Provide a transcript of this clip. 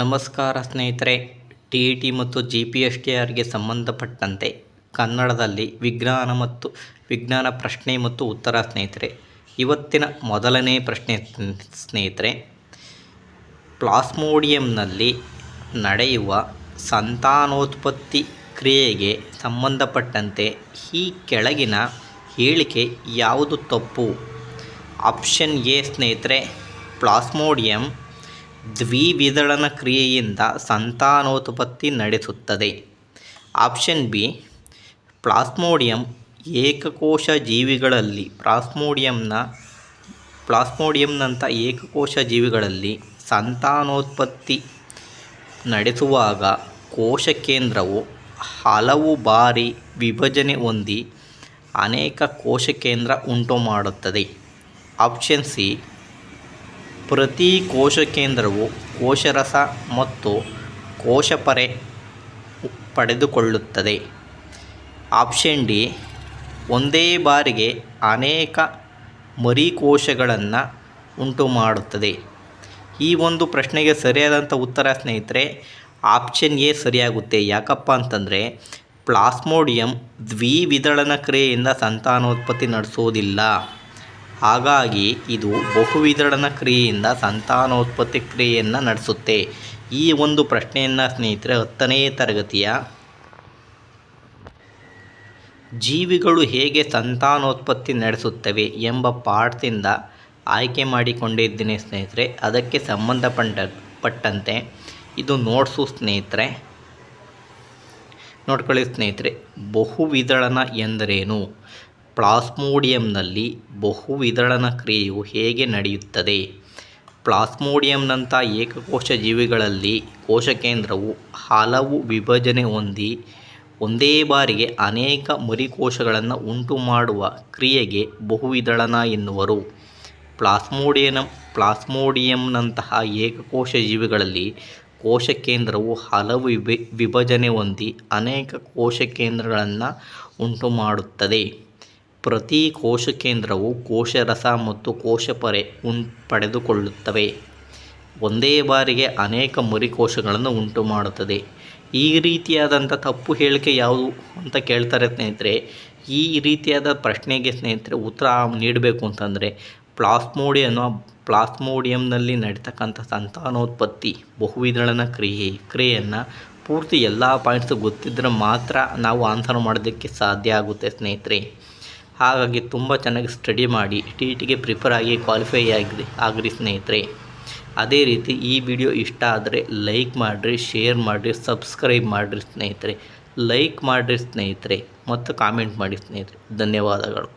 ನಮಸ್ಕಾರ ಸ್ನೇಹಿತರೆ, T E T ಮತ್ತು ಜಿ ಪಿ ಎಸ್ ಟಿ ಆರ್ಗೆ ಸಂಬಂಧಪಟ್ಟಂತೆ ಕನ್ನಡದಲ್ಲಿ ವಿಜ್ಞಾನ ಮತ್ತು ವಿಜ್ಞಾನ ಪ್ರಶ್ನೆ ಮತ್ತು ಉತ್ತರ ಸ್ನೇಹಿತರೆ. ಇವತ್ತಿನ ಮೊದಲನೇ ಪ್ರಶ್ನೆ ಸ್ನೇಹಿತರೆ, ಪ್ಲಾಸ್ಮೋಡಿಯಂನಲ್ಲಿ ನಡೆಯುವ ಸಂತಾನೋತ್ಪತ್ತಿ ಕ್ರಿಯೆಗೆ ಸಂಬಂಧಪಟ್ಟಂತೆ ಈ ಕೆಳಗಿನ ಹೇಳಿಕೆ ಯಾವುದು ತಪ್ಪು? ಆಪ್ಷನ್ ಎ ಸ್ನೇಹಿತರೆ, ಪ್ಲಾಸ್ಮೋಡಿಯಂ ದ್ವಿವಿದಳನ ಕ್ರಿಯೆಯಿಂದ ಸಂತಾನೋತ್ಪತ್ತಿ ನಡೆಸುತ್ತದೆ. ಆಪ್ಷನ್ ಬಿ, ಪ್ಲಾಸ್ಮೋಡಿಯಂ ಏಕಕೋಶ ಜೀವಿಗಳಲ್ಲಿ, ಪ್ಲಾಸ್ಮೋಡಿಯಂನ, ಪ್ಲಾಸ್ಮೋಡಿಯಂನಂಥ ಏಕಕೋಶ ಜೀವಿಗಳಲ್ಲಿ ಸಂತಾನೋತ್ಪತ್ತಿ ನಡೆಸುವಾಗ ಕೋಶ ಕೇಂದ್ರವು ಹಲವು ಬಾರಿ ವಿಭಜನೆ ಹೊಂದಿ ಅನೇಕ ಕೋಶ ಕೇಂದ್ರ ಉಂಟುಮಾಡುತ್ತದೆ. ಆಪ್ಷನ್ ಸಿ ಪ್ರತಿ ಕೋಶ ಕೇಂದ್ರವು ಕೋಶರಸ ಮತ್ತು ಕೋಶಪರೆ ಪಡೆದುಕೊಳ್ಳುತ್ತದೆ. ಆಪ್ಷನ್ ಡಿ, ಒಂದೇ ಬಾರಿಗೆ ಅನೇಕ ಮರಿಕೋಶಗಳನ್ನು ಉಂಟುಮಾಡುತ್ತದೆ. ಈ ಒಂದು ಪ್ರಶ್ನೆಗೆ ಸರಿಯಾದಂಥ ಉತ್ತರ ಸ್ನೇಹಿತರೆ, ಆಪ್ಷನ್ ಎ ಸರಿಯಾಗುತ್ತೆ. ಯಾಕಪ್ಪ ಅಂತಂದರೆ, ಪ್ಲಾಸ್ಮೋಡಿಯಂ ದ್ವಿವಿದಳನ ಕ್ರಿಯೆಯಿಂದ ಸಂತಾನೋತ್ಪತ್ತಿ ನಡೆಸೋದಿಲ್ಲ. ಹಾಗಾಗಿ ಇದು ಬಹುವಿದಳನ ಕ್ರಿಯೆಯಿಂದ ಸಂತಾನೋತ್ಪತ್ತಿ ಕ್ರಿಯೆಯನ್ನು ನಡೆಸುತ್ತೆ. ಈ ಒಂದು ಪ್ರಶ್ನೆಯನ್ನು ಸ್ನೇಹಿತರೆ, ಹತ್ತನೇ ತರಗತಿಯ ಜೀವಿಗಳು ಹೇಗೆ ಸಂತಾನೋತ್ಪತ್ತಿ ನಡೆಸುತ್ತವೆ ಎಂಬ ಪಾಠದಿಂದ ಆಯ್ಕೆ ಮಾಡಿಕೊಂಡಿದ್ದೀನಿ ಸ್ನೇಹಿತರೆ. ಅದಕ್ಕೆ ಸಂಬಂಧಪಟ್ಟ ಪಟ್ಟಂತೆ ಇದು ನೋಟ್ಸು ಸ್ನೇಹಿತರೆ. ನೋಡ್ಕೊಳ್ಳಿ ಸ್ನೇಹಿತರೆ ಬಹುವಿದಳನ ಎಂದರೇನು? ಪ್ಲಾಸ್ಮೋಡಿಯಂನಲ್ಲಿ ಬಹುವಿದಳನ ಕ್ರಿಯೆಯು ಹೇಗೆ ನಡೆಯುತ್ತದೆ? ಪ್ಲಾಸ್ಮೋಡಿಯಂನಂಥ ಏಕಕೋಶ ಜೀವಿಗಳಲ್ಲಿ ಕೋಶಕೇಂದ್ರವು ಹಲವು ವಿಭಜನೆ ಹೊಂದಿ ಒಂದೇ ಬಾರಿಗೆ ಅನೇಕ ಮರಿಕೋಶಗಳನ್ನು ಉಂಟು ಮಾಡುವ ಕ್ರಿಯೆಗೆ ಬಹುವಿದಳನ ಎನ್ನುವರು. ಪ್ಲಾಸ್ಮೋಡಿಯಂ ಪ್ಲಾಸ್ಮೋಡಿಯಂನಂತಹ ಏಕಕೋಶ ಜೀವಿಗಳಲ್ಲಿ ಕೋಶಕೇಂದ್ರವು ಹಲವು ವಿಭ, ವಿಭಜನೆ ಹೊಂದಿ ಅನೇಕ ಕೋಶಕೇಂದ್ರಗಳನ್ನು ಉಂಟುಮಾಡುತ್ತದೆ. ಪ್ರತಿ ಕೋಶ ಕೇಂದ್ರವು ಕೋಶರಸ ಮತ್ತು ಕೋಶಪರೆ ಉಂ ಪಡೆದುಕೊಳ್ಳುತ್ತವೆ. ಒಂದೇ ಬಾರಿಗೆ ಅನೇಕ ಮರಿಕೋಶಗಳನ್ನು ಉಂಟು ಮಾಡುತ್ತದೆ ಈ ರೀತಿಯಾದಂಥ ತಪ್ಪು ಹೇಳಿಕೆ ಯಾವುದು ಅಂತ ಕೇಳ್ತಾರೆ ಸ್ನೇಹಿತರೆ. ಈ ರೀತಿಯಾದ ಪ್ರಶ್ನೆಗೆ ಸ್ನೇಹಿತರೆ ಉತ್ತರ ನೀಡಬೇಕು ಅಂತಂದರೆ ಪ್ಲಾಸ್ಮೋಡಿಯನ್ನು ಪ್ಲಾಸ್ಮೋಡಿಯಂನಲ್ಲಿ ನಡೀತಕ್ಕಂಥ ಸಂತಾನೋತ್ಪತ್ತಿ, ಬಹುವಿದಳನ ಕ್ರಿಯೆ, ಕ್ರಿಯೆಯನ್ನು ಪೂರ್ತಿ ಎಲ್ಲ ಪಾಯಿಂಟ್ಸು ಗೊತ್ತಿದ್ದರೆ ಮಾತ್ರ ನಾವು ಆನ್ಸರ್ ಮಾಡೋದಕ್ಕೆ ಸಾಧ್ಯ ಆಗುತ್ತೆ ಸ್ನೇಹಿತರೆ. ಹಾಗಾಗಿ ತುಂಬ ಚೆನ್ನಾಗಿ ಸ್ಟಡಿ ಮಾಡಿ ಟಿ ಇ ಟಿಗೆ ಪ್ರಿಪೇರ್ ಆಗಿ ಕ್ವಾಲಿಫೈ ಆಗಿದೆ ಆಗ್ರಿ ಸ್ನೇಹಿತರೆ. ಅದೇ ರೀತಿ ಈ ವಿಡಿಯೋ ಇಷ್ಟ ಆದರೆ ಲೈಕ್ ಮಾಡಿರಿ ಶೇರ್ ಮಾಡಿರಿ ಸಬ್ಸ್ಕ್ರೈಬ್ ಮಾಡಿರಿ ಸ್ನೇಹಿತರೆ. ಲೈಕ್ ಮಾಡಿರಿ ಸ್ನೇಹಿತರೆ. ಮತ್ತು ಕಾಮೆಂಟ್ ಮಾಡಿ ಸ್ನೇಹಿತರೆ. ಧನ್ಯವಾದಗಳು.